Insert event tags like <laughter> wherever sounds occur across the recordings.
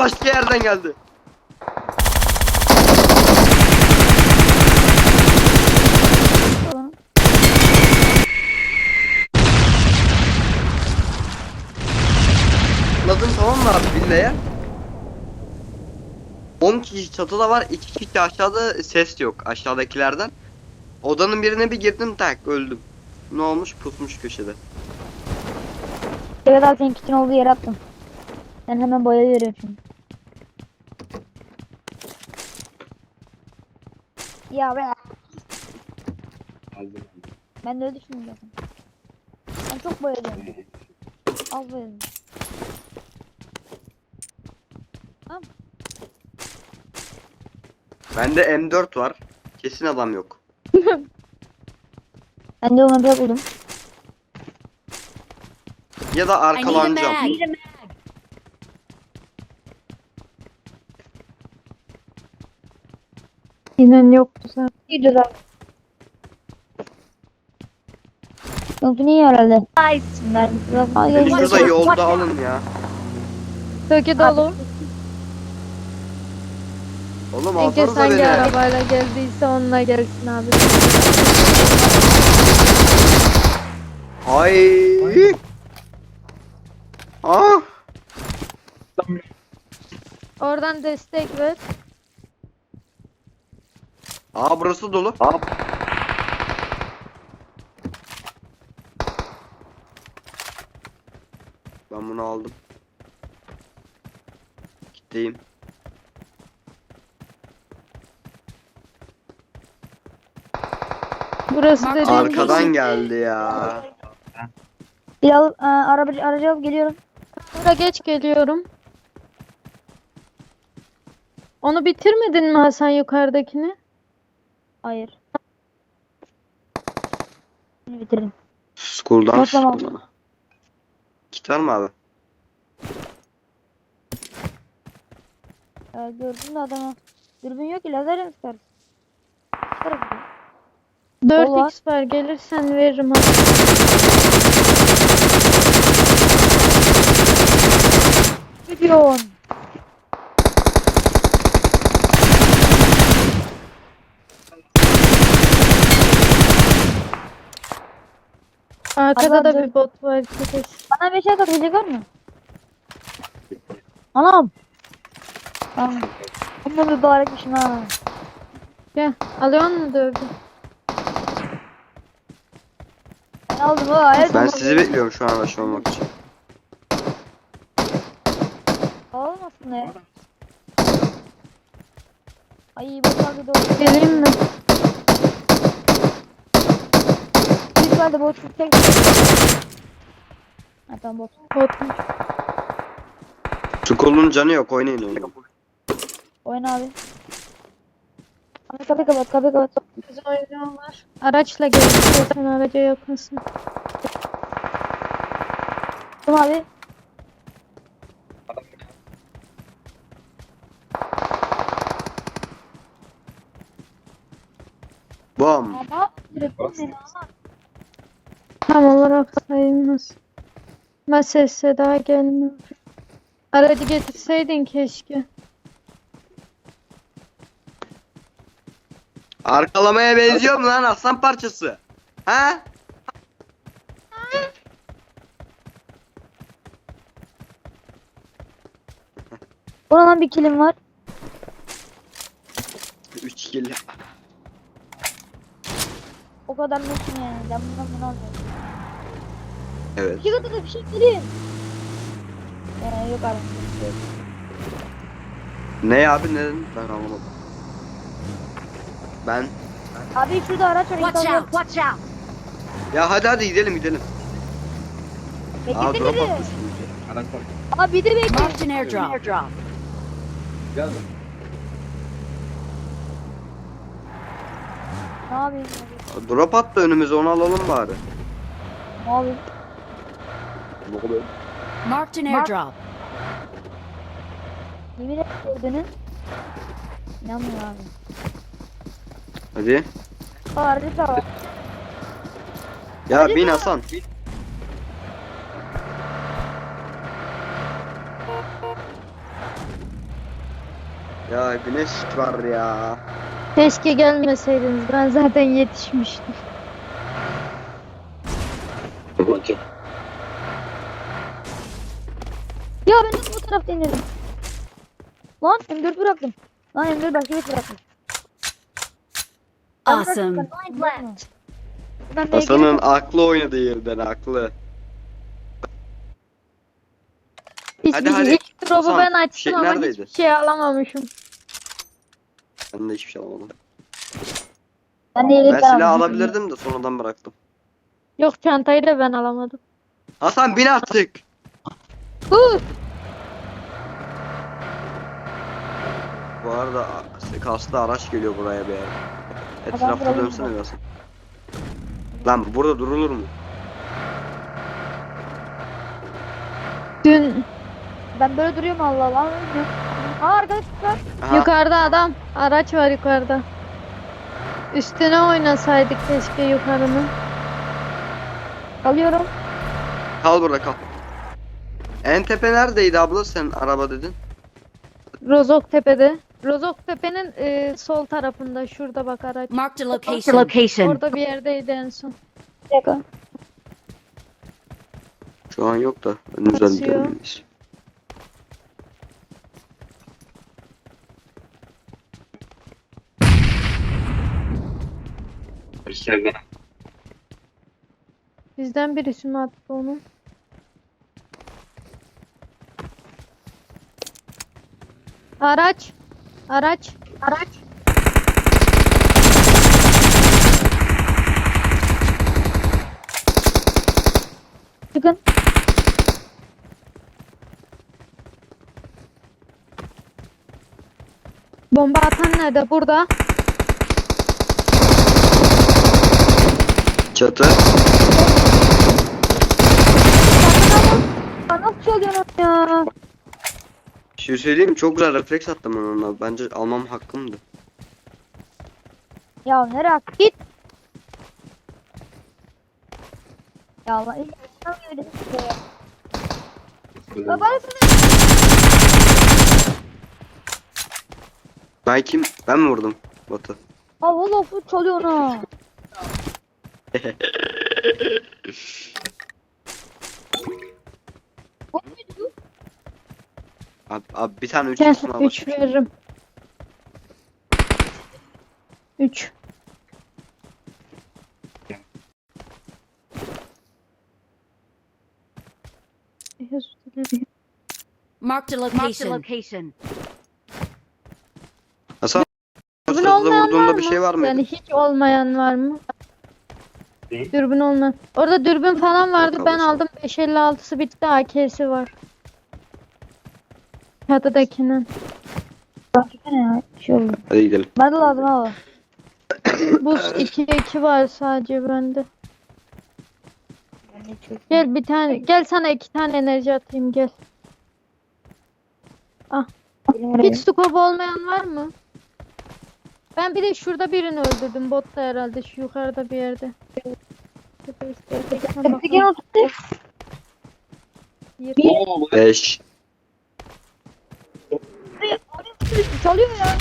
başka yerden geldi. Oğlum. Atladım tamam mı abi villaya? 10 kişi çatıda var, 2 kişi aşağıda ses yok aşağıdakilerden. Odanın birine bir girdim tak öldüm. Ne olmuş? Pusmuş köşede. Evet abi senin kitin olduğu yere attım. Ben hemen boya veriyorum. Ya be. Ben de öyle zaten. Ben çok boyadım. Az boyadım. Bende M4 var. Kesin adam yok. Ben de onu buldum. Ya da arkalanacağım. İnan yoktu zaten. Gidiyor abi. Yoktu niye herhalde? Ay ay, şurada yolda alın ya. Sökü dolu. Oğlum Peki alsanıza hangi beni. arabayla geldiyse onunla gelsin abi. Ay. Ah. Oradan destek ver. Aa burası dolu. Ben bunu aldım. Gitteyim. Burası dediğim Arkadan gibi. geldi ya. Bilal e, arabacı aracı alıp geliyorum. Burada geç geliyorum. Onu bitirmedin mi Hasan yukarıdakini? Hayır. Şimdi bitirdim. School'dan Tamam, school'dan. Mı abi? Gördüm de adamı. Dürbün yok ki lazer yapar. Çıkarız ya. 4x var gelirsen veririm abi. Milyon. Arkada da Adam bir bot var. Bana bir şey atabilecek var mı? Anam. Tamam. Bunu mübarekmişim ha. Gel. Alıyor musun dövdü? Ben aldım ha. Her Ben sizi bekliyorum şu an araç olmak için. Olmasın ya. Ay bak abi doğru. Geleyim mi? Tane bot tek. Ha tamam bot. Botmuş. School'un canı yok oynayın onu. Oyna abi. Abi kapıyı kapat kapıyı kapat. Biz oynuyorlar. Araçla gelirsen araca yakınsın. Tamam abi. Bom. Ama telefon ne lan? Olarak sayılmaz. Ama sesse daha gelmiyor. Aracı getirseydin keşke. Arkalamaya benziyor mu lan aslan parçası? Ha? Lan bir kilim var. 3 kill. O kadar mutlu yani. Ben bundan bunu alacağım. Evet. İki katı da bir şey geleyim. Ee, yok abi. Ne abi ne? Ben anlamadım. Ben Abi şurada araç var. Watch insanlar- out! Watch out! ya hadi hadi gidelim gidelim. Aa Bekle drop beni. atmış. Abi bir de bekle. Marked an airdrop. Ne yapayım? Drop attı önümüze onu alalım bari. Ne yapayım? Marked an airdrop. Yemin et gördüğünü. İnanmıyor abi. Hadi. Aa da var. Ya bin Hasan. Ya güneş var ya. Keşke gelmeseydiniz. Ben zaten yetişmiştim. Ya ben de bu tarafta inerim. Lan M4 bıraktım. Lan M4 başka bir bıraktım. Awesome. Hasan'ın aklı oynadı yerden aklı. Hiç, Hadi, hiç, hadi. hiç drop'u Hasan, ben açtım şey ama neredeydi? hiçbir şey alamamışım. Ben de hiçbir şey alamadım. Ben de Ben silah alabilirdim de sonradan bıraktım. Yok çantayı da ben alamadım. Hasan bin artık. Huh! Bu arada kaslı araç geliyor buraya. Adam Etrafta dönsene biraz. Lan burada durulur mu? Dün Ben böyle duruyorum Allah Allah. Aa arkadaşlar. Aha, yukarıda adam. Araç var yukarıda. Üstüne oynasaydık keşke yukarının. Kalıyorum. kal burada kal. En tepe neredeydi abla sen araba dedin? Rozok Tepe'de. Rozok Tepe'nin e, sol tarafında şurada bak araç. Marked a location. location. Orada bir yerdeydi en son. Bir dakika. Şu an yok da önümüzden Basıyor. gidemeyiz. Bizden birisi mi attı onu? Araç. Araç. Araç. Çıkın. Bomba atan nerede? Burada. Çatı. Aa, nasıl çalıyorsun ya? Şey söyleyeyim mi? çok güzel refleks attım ben onunla. Bence almam hakkımdı. Ya nereye at? Git. Ya Allah. iyi Ben kim? Ben mi vurdum? Batı. Aa valla çalıyor ha. <laughs> Bot muydu bu? Abi, abi bir tane üç Gel isim al 3 bakayım. veririm. 3. Marked a location. location. Hasan Dürbün olmayan vurduğunda var bir mı? şey var? Yani hiç olmayan var mı? Ne? Dürbün olmayan. Orada dürbün falan vardı. Ben Bakalım. aldım 556'sı bitti. AK'si var. Çatıdakinin. Baksana ya. Şey oldu. Hadi gidelim. Bana da lazım abi. <coughs> Buz 2 2 var sadece bende. Gel bir tane. Gel sana iki tane enerji atayım gel. Hiç scope olmayan var mı? Ben bir de şurada birini öldürdüm. Botta herhalde şu yukarıda bir yerde. Tepe istersen bakalım. Gel otur. Yirmi. Beş. Çalıyor ya.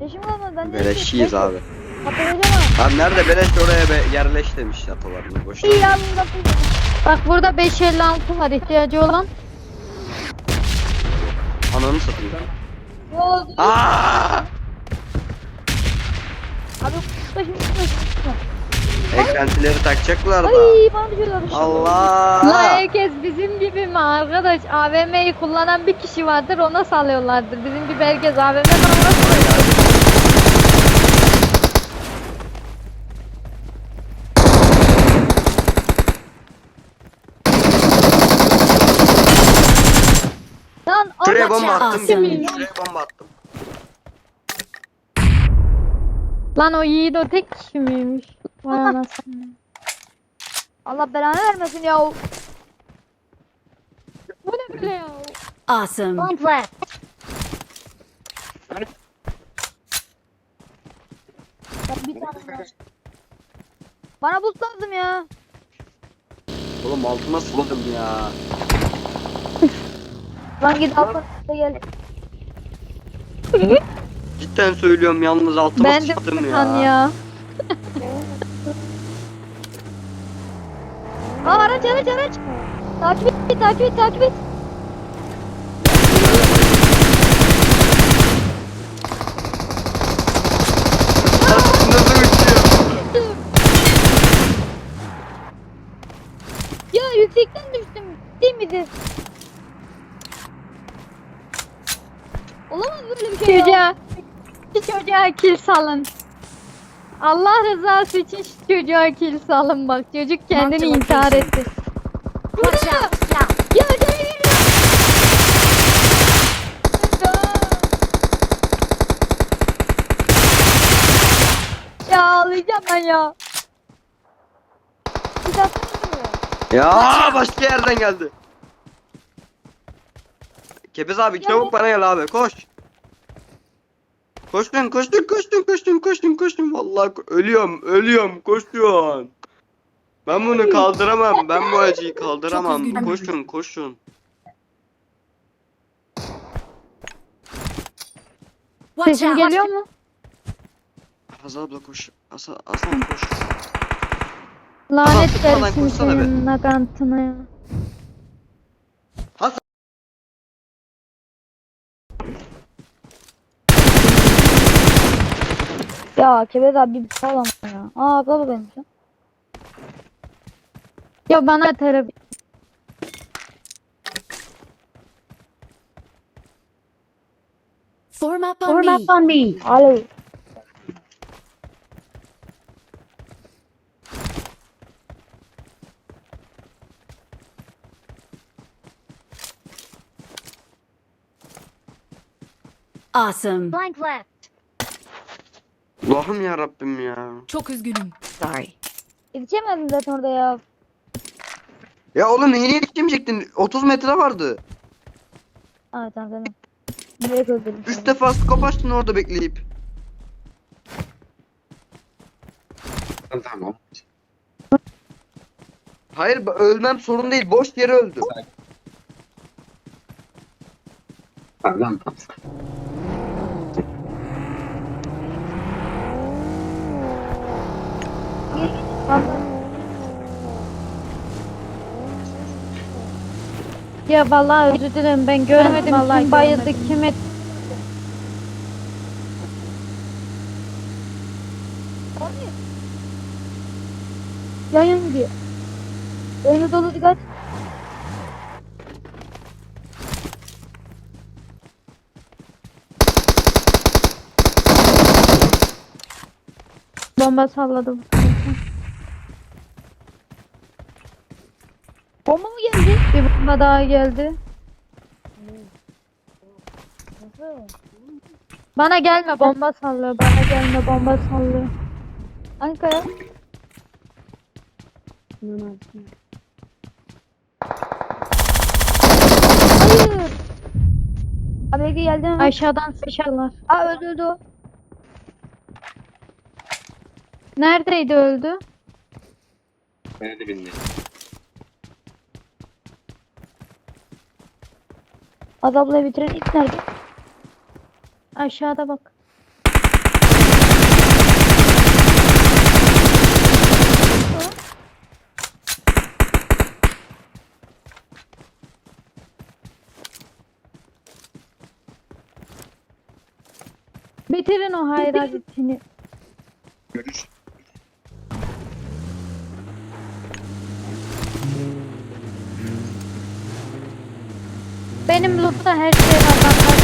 Eşim kalmadı. Ben de Beleşiyiz abi. Abi nerede beleş oraya be yerleş demiş atalarını. Boşuna. İyi yalnız hatırlayacağım. Bak burada 556 var ihtiyacı olan. Ananı satayım. Yok. Aa! Abi kuşta şimdi kuşta. Eklentileri takacaklar da. Ay bana düşüyorlar. La Allah! herkes bizim gibi mi arkadaş? AVM'yi kullanan bir kişi vardır ona salıyorlardır. Bizim gibi herkes AVM kullanmaz. Lan Şuraya bomba attım. Şuraya bomba attım. Lan o yiğit o tek kişi miymiş? Vay Allah. anasını. Allah belanı vermesin ya. Bu ne böyle ya? Awesome. Ben bir tane. Bana buz lazım ya. Oğlum altıma sıladım ya. Lan git al gel. Cidden söylüyorum yalnız altıma Ben de ya. ya. Aa araç araç araç. Takip et takip et takip et. Nasıl uçuyor? Ya yüksekten düştüm. Değil miydi? Olamaz böyle bir şey ya. Çocuğa. Şu çocuğa kill salın. Allah rızası için şu çocuğa kill salın bak. Çocuk kendini Marked intihar location. etti. Watch out! Ya geliyor. Ya ağlayacağım ben ya. Bir dakika mı? Ya başka yerden geldi. Kepez abi çabuk bana gel abi koş. Koştun koştun koştun koştun koştun koştun vallahi ko- ölüyorum ölüyorum koşuyorsun. Ben bunu kaldıramam ben bu acıyı kaldıramam üzgünüm. koşun koşun. Watch Sesim out! geliyor mu? Hazal abla koş. Aslan, aslan koş. Lanet Sağdan versin koşsana be. senin nakantına ya. Ya Kebez abi bir sağlam ya. Aa abla benim şu. Ya bana terapi. Form up on Form me! up on me. Alo. Awesome. Blank left. Allah'ım ya Rabbim ya. Çok üzgünüm. Sorry. Yetişemedim zaten orada ya. Ya oğlum neyine yetişemeyecektin? 30 metre vardı. Aa tamam tamam. Direkt öldürdüm. 3 defa skop açtın orada bekleyip. Tamam. Hayır ölmem sorun değil. Boş yere öldü. Tamam Ya vallahi özür dilerim ben görmedim vallahi kim bayıldı görmedim. kim et. Yan yan gidiyor. Önü dolu dikkat. Bomba salladım. Bomba mı geldi? Bir bomba daha geldi. Bana gelme bomba sallıyor. Bana gelme bomba sallıyor. Ankara. Hayır. Abi geldi mi? Aşağıdan sıçarlar. Aa öldü öldü o. Neredeydi öldü? Beni de bilmiyorum. Azabla bitiren ilk nerede? Aşağıda bak. Bitirin o hayratini. Görüş. Benim loot'ta her şey var. bak.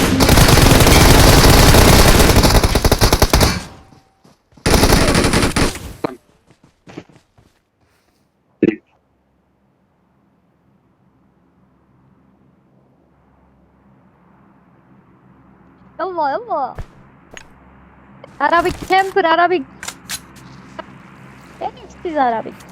Yallah yallah. Arabik camper, Arabik. En siz Arabik.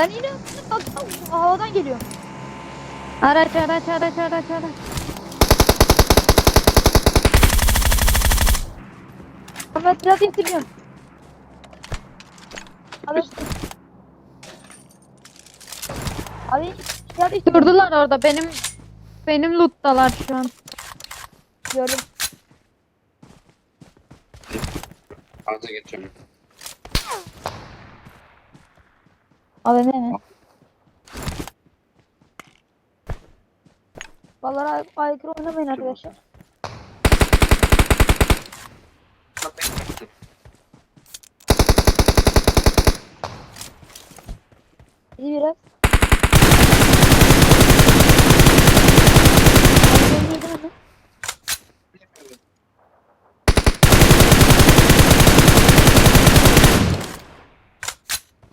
Ben yine bak havadan geliyorum. Araç, araç, araç, araç, araç. Ben biraz yetiriyorum. Abi. Abi. Ya bir Durdular orada. Benim benim loot'talar şu an. gördüm. Ağza geçeceğim. Abi ne mi? Vallahi ay aykırı oynamayın arkadaşlar. İyi biraz.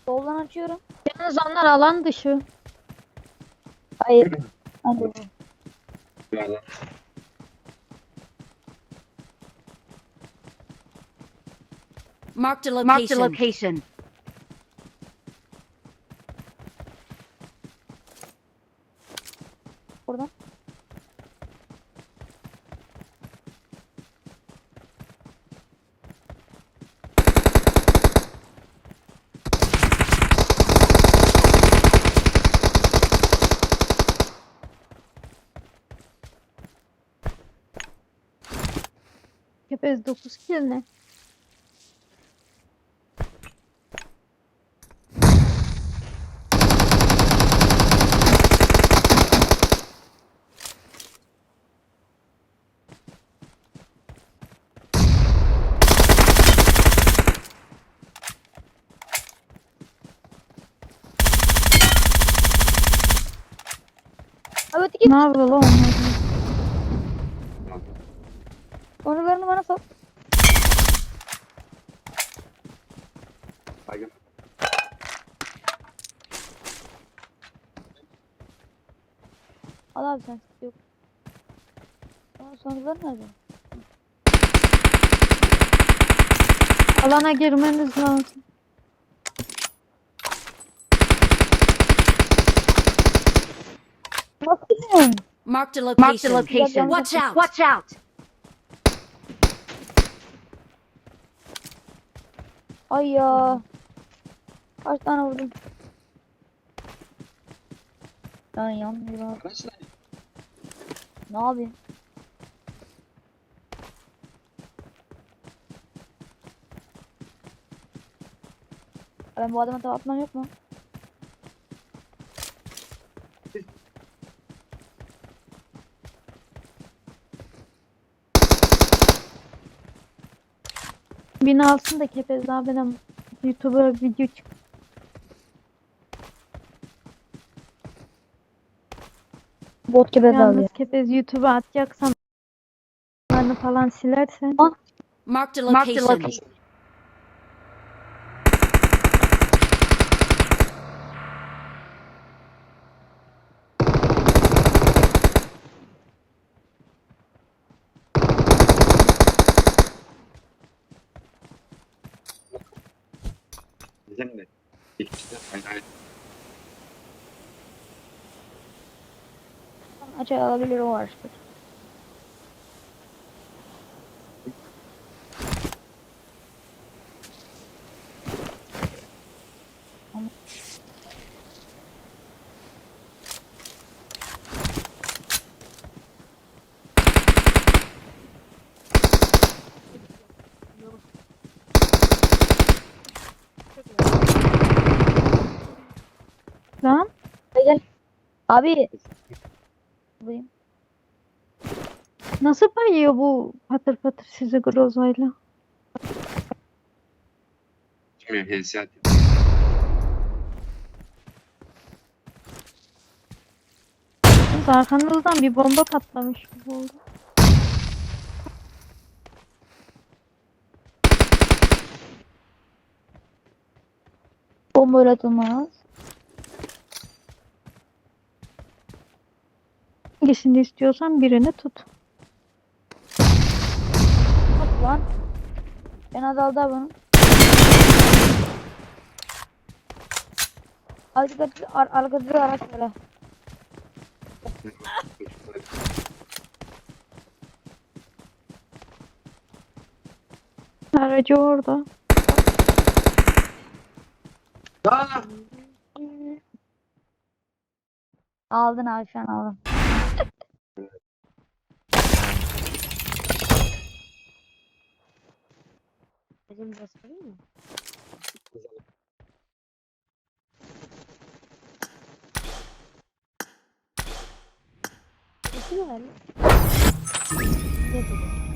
Soldan açıyorum. Yalnız onlar alan dışı. Hayır. Hadi. Biraz Marked a location. Marked a location. 30 kill ne? Ne yapıyor lan onlar? Onu bana sat. Abi sen yok. Aa, sonuçlar nerede? Alana girmeniz lazım. Marked a location. Marked a location. Watch out. Watch out. Ay ya. Kaç tane vurdum? Ben yanmıyor abi. Arkadaşlar. Ne yapayım? Ben bu adama atmam yok mu? Beni alsın da Kepez abi benim YouTube'a video çık. Bot gibi Yalnız Kepez YouTube'a atacaksan onları falan silersen. Marked a location. Bizim de. İkisi de fena. Açık alabilir o araçtır. lan gel. Abi. Nasıl bayıyor bu patır patır sizi grozayla? Bilmiyorum. Yalnız Arkanızdan bir bomba patlamış gibi oldu. Bomba atılmaz. Hangisini istiyorsan birini tut. Lan? En azaldı abi bunun. Arkada, ar arkada bir araç ha. <laughs> Aracı orada. Aldın abi şu an aldın. Dedim biraz sorayım mı? Sesini ver. Ne dedi?